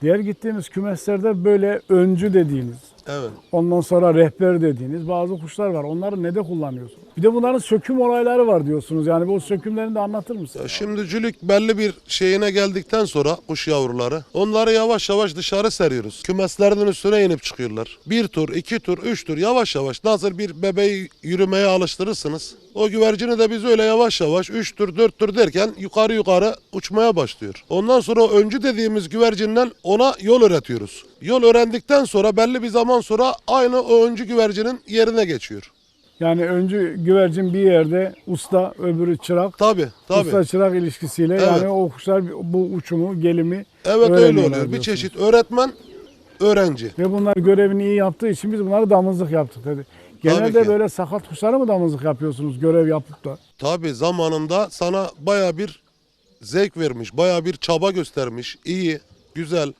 Diğer gittiğimiz kümeslerde böyle öncü dediğiniz, Evet. ondan sonra rehber dediğiniz bazı kuşlar var. Onları ne de kullanıyorsunuz? Bir de bunların söküm olayları var diyorsunuz. Yani bu sökümlerini de anlatır mısınız? Ya Şimdi cülük belli bir şeyine geldikten sonra kuş yavruları onları yavaş yavaş dışarı seriyoruz. Kümeslerinin üstüne inip çıkıyorlar. Bir tur, iki tur, üç tur yavaş yavaş nasıl bir bebeği yürümeye alıştırırsınız. O güvercini de biz öyle yavaş yavaş 3 tur 4 tur derken yukarı yukarı uçmaya başlıyor. Ondan sonra öncü dediğimiz güvercinden ona yol öğretiyoruz. Yol öğrendikten sonra belli bir zaman sonra aynı o öncü güvercinin yerine geçiyor. Yani öncü güvercin bir yerde usta, öbürü çırak. Tabi tabi. Usta çırak ilişkisiyle Evet. yani o kuşlar bu uçumu, gelimi Evet öyle oluyor. Bir çeşit öğretmen, öğrenci. Ve bunlar görevini iyi yaptığı için biz bunları damızlık yaptık dedi. Genelde ki. böyle sakat kuşları mı damızlık yapıyorsunuz görev yapıp da? Tabi zamanında sana baya bir zevk vermiş, baya bir çaba göstermiş. iyi, güzel.